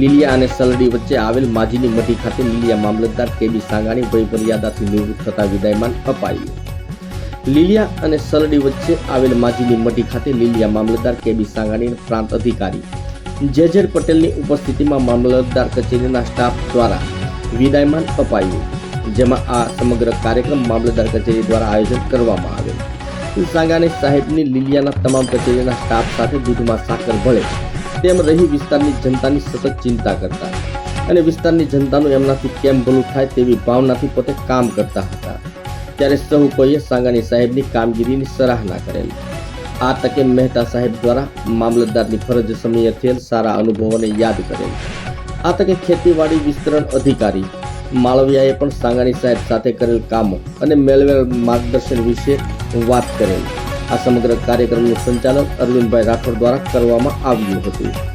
લીલિયા અને સલડી વચ્ચે આવેલ માજીની મઢી ખાતે લીલિયા મામલતદાર કેબી સાંગાણી વય મર્યાદાથી નિવૃત્ત થતા વિદાયમાન અપાયું. લીલિયા અને સલડી વચ્ચે આવેલ માજીની મઢી ખાતે લીલિયા મામલતદાર કેબી સાંગાણી પ્રાંત અધિકારી જે પટેલની ઉપસ્થિતિમાં મામલતદાર કચેરીના સ્ટાફ દ્વારા વિદાયમાન અપાયું, જેમાં આ સમગ્ર કાર્યક્રમ મામલતદાર કચેરી દ્વારા આયોજન કરવામાં આવેલ. સાંગાણી સાહેબની લીલિયાના તમામ કચેરીના સ્ટાફ સાથે દૂધમાં સાકર ભળે તેમ રહી વિસ્તારની જનતાની સતત ચિંતા કરતા અને વિસ્તારની જનતાનું એમનાથી કેમ ભલું થાય તેવી ભાવનાથી પોતે કામ કરતા હતા. ત્યારે સૌ કોઈએ સાંગાણી સાહેબની કામગીરીની સરાહના કરેલ. આ તકે મહેતા સાહેબ દ્વારા મામલતદારની ફરજ સમયે થયેલ સારા અનુભવોને યાદ કરેલ. આ તકે ખેતીવાડી વિસ્તરણ અધિકારી માળવિયાએ પણ સાંગાણી સાહેબ સાથે કરેલ કામો અને મેળવેલ માર્ગદર્શન વિશે વાત કરેલ. આ સમગ્ર કાર્યક્રમનું સંચાલન અરવિંદભાઈ રાઠોડ દ્વારા કરવામાં આવ્યું હતું.